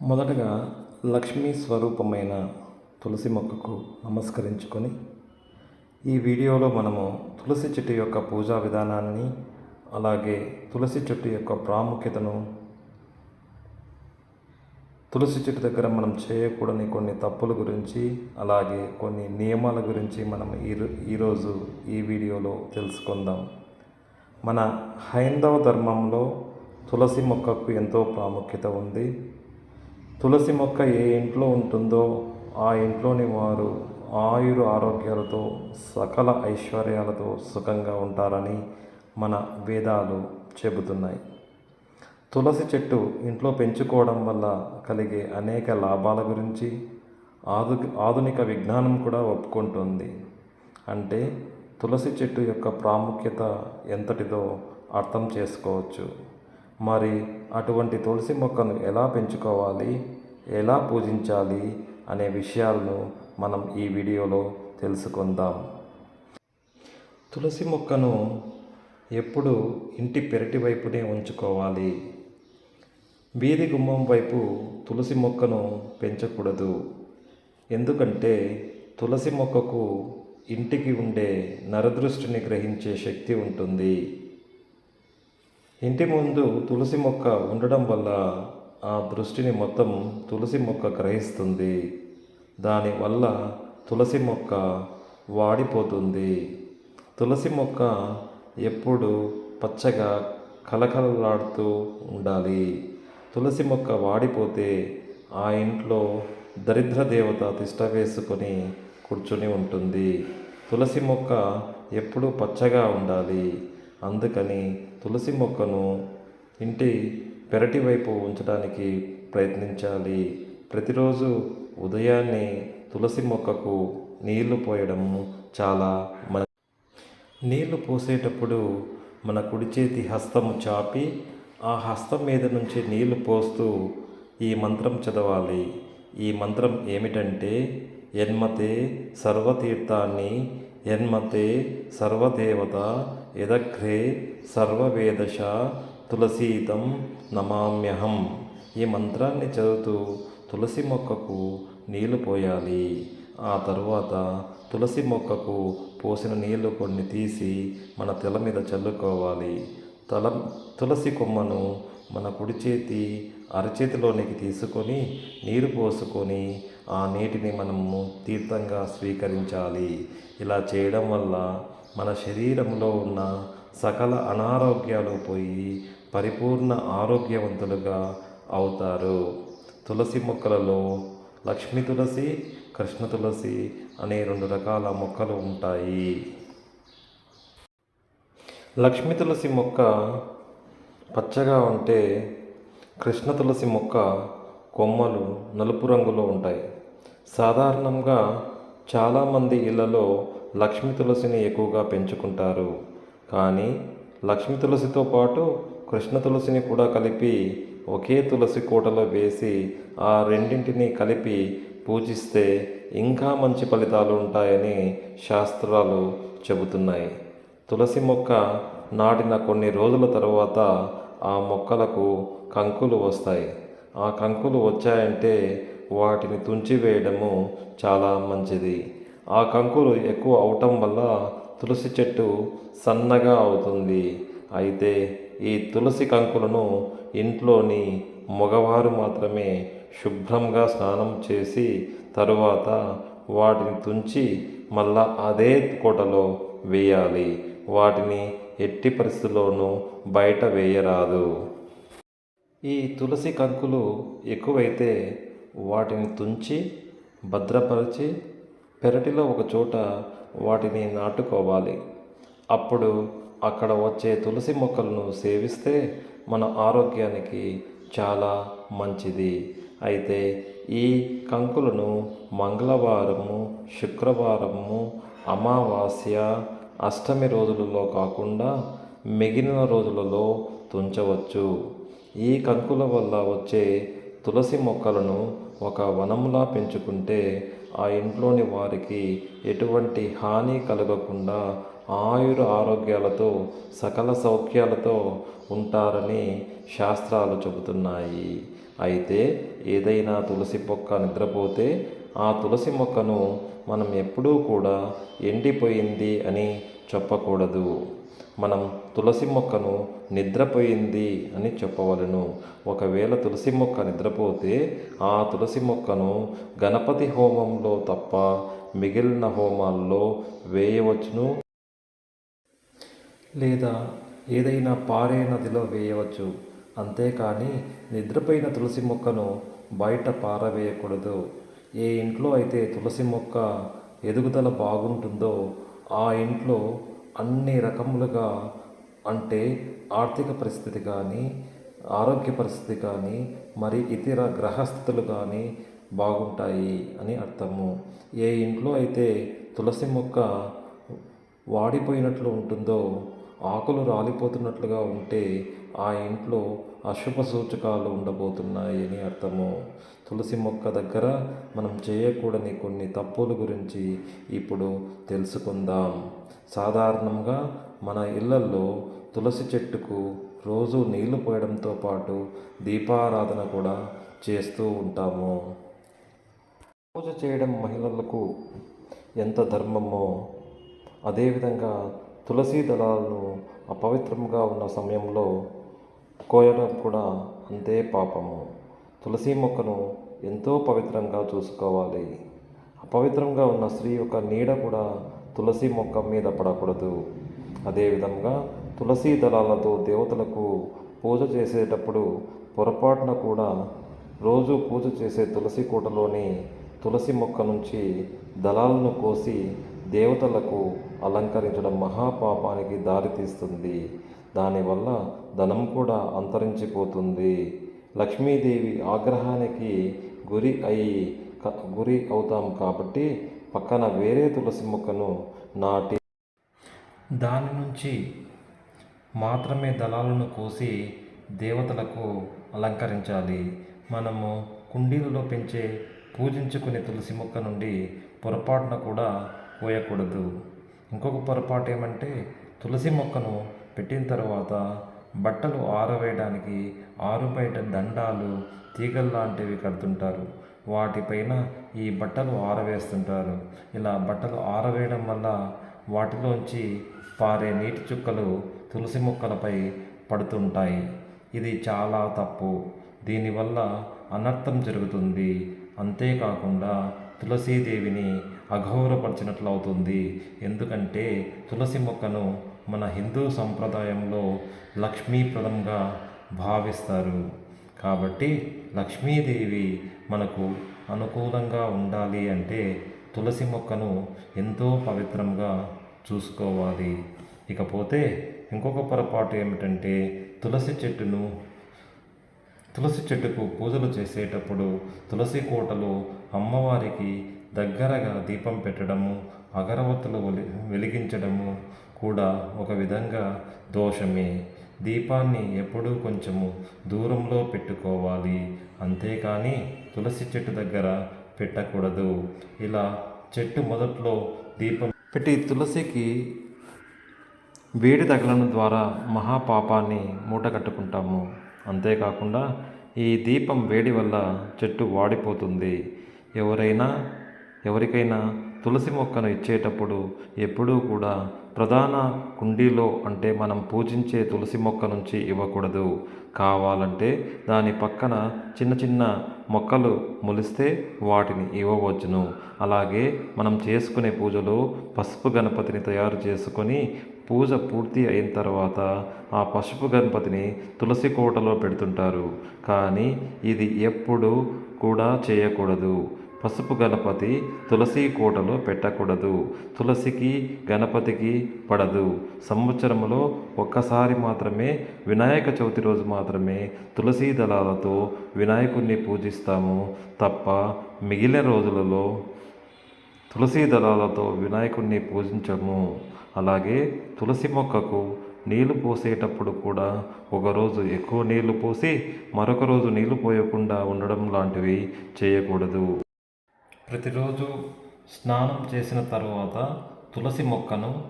మొదటగా లక్ష్మీ స్వరూపమైన తులసి మొక్కకు నమస్కరించుకొని ఈ వీడియోలో మనము తులసి చెట్టు యొక్క పూజా విధానాన్ని అలాగే తులసి చెట్టు యొక్క ప్రాముఖ్యతను తులసి చెట్టు దగ్గర మనం చేయకూడని కొన్ని తప్పుల గురించి అలాగే కొన్ని నియమాల గురించి మనం ఈ ఈరోజు ఈ వీడియోలో తెలుసుకుందాం. మన హైందవ ధర్మంలో తులసి మొక్కకు ఎంతో ప్రాముఖ్యత ఉంది. తులసి మొక్క ఏ ఇంట్లో ఉంటుందో ఆ ఇంట్లోని వారు ఆయురు ఆరోగ్యాలతో సకల ఐశ్వర్యాలతో సుఖంగా ఉంటారని మన వేదాలు చెబుతున్నాయి. తులసి చెట్టు ఇంట్లో పెంచుకోవడం వల్ల కలిగే అనేక లాభాల గురించి ఆధు ఆధునిక విజ్ఞానం కూడా ఒప్పుకుంటుంది. అంటే తులసి చెట్టు యొక్క ప్రాముఖ్యత ఎంతటిదో అర్థం చేసుకోవచ్చు. మరి అటువంటి తులసి మొక్కను ఎలా పెంచుకోవాలి? ఎలా పూజించాలి? అనే విషయాలను మనం ఈ వీడియోలో తెలుసుకుందాం. తులసి మొక్కను ఎప్పుడు ఇంటి పెరటి వైపునే ఉంచుకోవాలి. వీధి గుమ్మం వైపు తులసి మొక్కను పెంచకూడదు. ఎందుకంటే తులసి మొక్కకు ఇంటికి ఉండే నరదృష్టిని గ్రహించే శక్తి ఉంటుంది. ఇంటి ముందు తులసి మొక్క ఉండడం వల్ల ఆ దృష్టిని మొత్తం తులసి మొక్క గ్రహిస్తుంది. దానివల్ల తులసి మొక్క వాడిపోతుంది. తులసి మొక్క ఎప్పుడు పచ్చగా కలకలలాడుతూ ఉండాలి. తులసి మొక్క వాడిపోతే ఆ ఇంట్లో దరిద్ర దేవత తిష్ట వేసుకొని కూర్చుని ఉంటుంది. తులసి మొక్క ఎప్పుడూ పచ్చగా ఉండాలి. అందుకని తులసి మొక్కను ఇంటి పెరటి వైపు ఉంచడానికి ప్రయత్నించాలి. ప్రతిరోజు ఉదయాన్నే తులసి మొక్కకు నీళ్ళు పోయడం చాలా మన నీళ్ళు పోసేటప్పుడు మన కుడి చేతి హస్తము చాపి ఆ హస్తం మీద నుంచి నీళ్ళు పోస్తూ ఈ మంత్రం చదవాలి. ఈ మంత్రం ఏమిటంటే ఎన్మతే సర్వతీర్థాన్ని యన్మతే సర్వదేవత యదఘ్రే సర్వవేదశ తులసీతం నమామ్యహం. ఈ మంత్రాన్ని చదువుతూ తులసి మొక్కకు నీళ్ళు పోయాలి. ఆ తరువాత తులసి మొక్కకు పోసిన నీళ్ళు కొన్ని తీసి మన తల మీద చల్లుకోవాలి. తల తులసి కొమ్మను మన కుడి చేతి అరచేతిలోనికి తీసుకొని నీరు పోసుకొని ఆ నీటిని మనము తీర్థంగా స్వీకరించాలి. ఇలా చేయడం వల్ల మన శరీరంలో ఉన్న సకల అనారోగ్యాలు పోయి పరిపూర్ణ ఆరోగ్యవంతులుగా అవుతారు. తులసి మొక్కలలో లక్ష్మీ తులసి కృష్ణ తులసి అనే రెండు రకాల మొక్కలు ఉంటాయి. లక్ష్మీ తులసి మొక్క పచ్చగా ఉంటే కృష్ణ తులసి మొక్క కొమ్మలు నలుపు రంగులో ఉంటాయి. సాధారణంగా చాలామంది ఇళ్ళలో లక్ష్మీ తులసిని ఎక్కువగా పెంచుకుంటారు. కానీ లక్ష్మీ తులసితో పాటు కృష్ణ తులసిని కూడా కలిపి ఒకే తులసి కోటలో వేసి ఆ రెండింటిని కలిపి పూజిస్తే ఇంకా మంచి ఫలితాలు ఉంటాయని శాస్త్రాలు చెబుతున్నాయి. తులసి మొక్క నాటిన కొన్ని రోజుల తర్వాత ఆ మొక్కలకు కంకులు వస్తాయి. ఆ కంకులు వచ్చాయంటే వాటిని తుంచివేయడము చాలా మంచిది. ఆ కంకులు ఎక్కువ అవటం వల్ల తులసి చెట్టు సన్నగా అవుతుంది. అయితే ఈ తులసి కంకులను ఇంట్లోని మగవారు మాత్రమే శుభ్రంగా స్నానం చేసి తరువాత వాటిని తుంచి మళ్ళా అదే కోటలో వేయాలి. వాటిని ఎట్టి పరిస్థితుల్లోనూ బయట వేయరాదు. ఈ తులసి కంకులు ఎక్కువైతే వాటిని తుంచి భద్రపరిచి పెరటిలో ఒక చోట వాటిని నాటుకోవాలి. అప్పుడు అక్కడ వచ్చే తులసి మొక్కలను సేవిస్తే మన ఆరోగ్యానికి చాలా మంచిది. అయితే ఈ కంకులను మంగళవారము శుక్రవారము అమావాస్య అష్టమి రోజులలో కాకుండా మిగిలిన రోజులలో తుంచవచ్చు. ఈ కంకుల వల్ల వచ్చే తులసి మొక్కలను ఒక వనంలా పెంచుకుంటే ఆ ఇంట్లోని వారికి ఎటువంటి హాని కలగకుండా ఆయుర ఆరోగ్యాలతో సకల సౌఖ్యాలతో ఉంటారని శాస్త్రాలు చెబుతున్నాయి. అయితే ఏదైనా తులసి మొక్క నిద్రపోతే ఆ తులసి మొక్కను మనం ఎప్పుడూ కూడా ఎండిపోయింది అని చెప్పకూడదు. మనం తులసి మొక్కను నిద్రపోయింది అని చెప్పవలను. ఒకవేళ తులసి మొక్క నిద్రపోతే ఆ తులసి మొక్కను గణపతి హోమంలో తప్ప మిగిలిన హోమాల్లో వేయవచ్చును. లేదా ఏదైనా పారే నదిలో వేయవచ్చు. అంతేకాని నిద్రపోయిన తులసి మొక్కను బయట పారవేయకూడదు. ఏ ఇంట్లో అయితే తులసి మొక్క ఎదుగుదల బాగుంటుందో ఆ ఇంట్లో అన్ని రకములుగా అంటే ఆర్థిక పరిస్థితి కానీ ఆరోగ్య పరిస్థితి కానీ మరి ఇతర గ్రహస్థితులు కానీ బాగుంటాయి అని అర్థము. ఏ ఇంట్లో అయితే తులసి మొక్క వాడిపోయినట్లు ఉంటుందో ఆకులు రాలిపోతున్నట్లుగా ఉంటే ఆ ఇంట్లో అశుభ సూచకాలు ఉండబోతున్నాయి అని అర్థము. తులసి మొక్క దగ్గర మనం చేయకూడని కొన్ని తప్పుల గురించి ఇప్పుడు తెలుసుకుందాం. సాధారణంగా మన ఇళ్ళల్లో తులసి చెట్టుకు రోజు నీళ్ళు పోయడంతో పాటు దీపారాధన కూడా చేస్తూ ఉంటాము. పూజ చేయడం మహిళలకు ఎంత ధర్మమో అదేవిధంగా తులసీ దళాలను అపవిత్రంగా ఉన్న సమయంలో కోయడం కూడా అంతే పాపము. తులసి మొక్కను ఎంతో పవిత్రంగా చూసుకోవాలి. అపవిత్రంగా ఉన్న స్త్రీ యొక్క నీడ కూడా తులసి మొక్క మీద పడకూడదు. అదేవిధంగా తులసి దళాలతో దేవతలకు పూజ చేసేటప్పుడు పొరపాటున కూడా రోజు పూజ చేసే తులసి కోటలోని తులసి మొక్క నుంచి దళాలను కోసి దేవతలకు అలంకరించడం మహాపాపానికి దారితీస్తుంది. దానివల్ల ధనం కూడా అంతరించిపోతుంది. లక్ష్మీదేవి ఆగ్రహానికి గురి అయి గురి అవుతాం కాబట్టి పక్కన వేరే తులసి మొక్కను నాటి దాని నుంచి మాత్రమే దళాలను కోసి దేవతలకు అలంకరించాలి. మనము కుండీలలో పెంచే పూజించుకునే తులసి మొక్క నుండి పొరపాటున కూడా కోయకూడదు ఇంకొక పొరపాటు ఏమంటే తులసి మొక్కను పెట్టిన తర్వాత బట్టలు ఆరవేయడానికి ఆరుబయట దండాలు తీగల్లాంటివి కడుతుంటారు. వాటిపైన ఈ బట్టలు ఆరవేస్తుంటారు. ఇలా బట్టలు ఆరవేయడం వల్ల వాటిలోంచి పారే నీటి చుక్కలు తులసి మొక్కలపై పడుతుంటాయి. ఇది చాలా తప్పు. దీనివల్ల అనర్థం జరుగుతుంది. అంతేకాకుండా తులసీదేవిని అఘోరపరిచినట్లు అవుతుంది ఎందుకంటే తులసి మొక్కను మన హిందూ సంప్రదాయంలో లక్ష్మీప్రదంగా భావిస్తారు. కాబట్టి లక్ష్మీదేవి మనకు అనుకూలంగా ఉండాలి అంటే తులసి మొక్కను ఎంతో పవిత్రంగా చూసుకోవాలి. ఇకపోతే ఇంకొక పొరపాటు ఏమిటంటే తులసి చెట్టును తులసి చెట్టుకు పూజలు చేసేటప్పుడు తులసి కోటలో అమ్మవారికి దగ్గరగా దీపం పెట్టడము అగరవత్తులు వెలి వెలిగించడము కూడా ఒక విధంగా దోషమే. దీపాన్ని ఎప్పుడూ కొంచెము దూరంలో పెట్టుకోవాలి. అంతేకాని తులసి చెట్టు దగ్గర పెట్టకూడదు. ఇలా చెట్టు మొదట్లో దీపం పెట్టి తులసికి వేడి తగలడం ద్వారా మహాపాపాన్ని మూట కట్టుకుంటాము. అంతేకాకుండా ఈ దీపం వేడి వల్ల చెట్టు వాడిపోతుంది. ఎవరైనా ఎవరికైనా తులసి మొక్కను ఇచ్చేటప్పుడు ఎప్పుడూ కూడా ప్రధాన కుండీలో అంటే మనం పూజించే తులసి మొక్క నుంచి ఇవ్వకూడదు. కావాలంటే దాని పక్కన చిన్న చిన్న మొక్కలు మొలిస్తే వాటిని ఇవ్వవచ్చును. అలాగే మనం చేసుకునే పూజలో పసుపు గణపతిని తయారు చేసుకొని పూజ పూర్తి అయిన తర్వాత ఆ పసుపు గణపతిని తులసి కోటలో పెడుతుంటారు. కానీ ఇది ఎప్పుడు కూడా చేయకూడదు. పసుపు గణపతి తులసి కోటలో పెట్టకూడదు. తులసికి గణపతికి పడదు. సంవత్సరంలో ఒక్కసారి మాత్రమే వినాయక చవితి రోజు మాత్రమే తులసి దళాలతో వినాయకుడిని పూజిస్తాము తప్ప మిగిలిన రోజులలో తులసి దళాలతో వినాయకుడిని పూజించము. అలాగే తులసి మొక్కకు నీళ్ళు పోసేటప్పుడు కూడా ఒకరోజు ఎక్కువ నీళ్ళు పోసి మరొక రోజు నీళ్ళు పోయకుండా ఉండడం లాంటివి చేయకూడదు. ప్రతిరోజు స్నానం చేసిన తర్వాత తులసి మొక్కను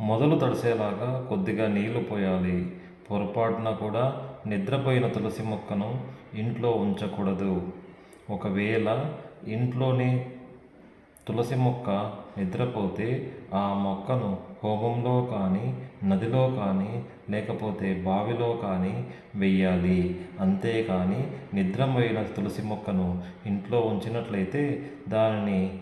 మొదలు తడిసేలాగా కొద్దిగా నీళ్ళు పోయాలి. పొరపాటున కూడా నిద్రపోయిన తులసి మొక్కను ఇంట్లో ఉంచకూడదు. ఒకవేళ ఇంట్లోనే తులసి మొక్క నిద్రపోతే ఆ మొక్కను హోమంలో కానీ నదిలో కానీ లేకపోతే బావిలో కానీ వెయ్యాలి. అంతేకాని నిద్రపోయిన తులసి మొక్కను ఇంట్లో ఉంచినట్లయితే దానిని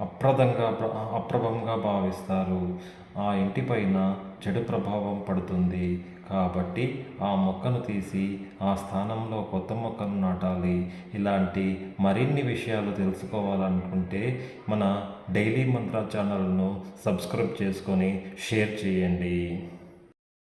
అప్రదంగా అప్రభంగా భావిస్తారు. ఆ ఇంటిపైన చెడు ప్రభావం పడుతుంది. కాబట్టి ఆ మొక్కను తీసి ఆ స్థానంలో కొత్త మొక్కను నాటాలి. ఇలాంటి మరిన్ని విషయాలు తెలుసుకోవాలనుకుంటే మన డైలీ మంత్ర ఛానల్ను సబ్స్క్రైబ్ చేసుకొని షేర్ చేయండి.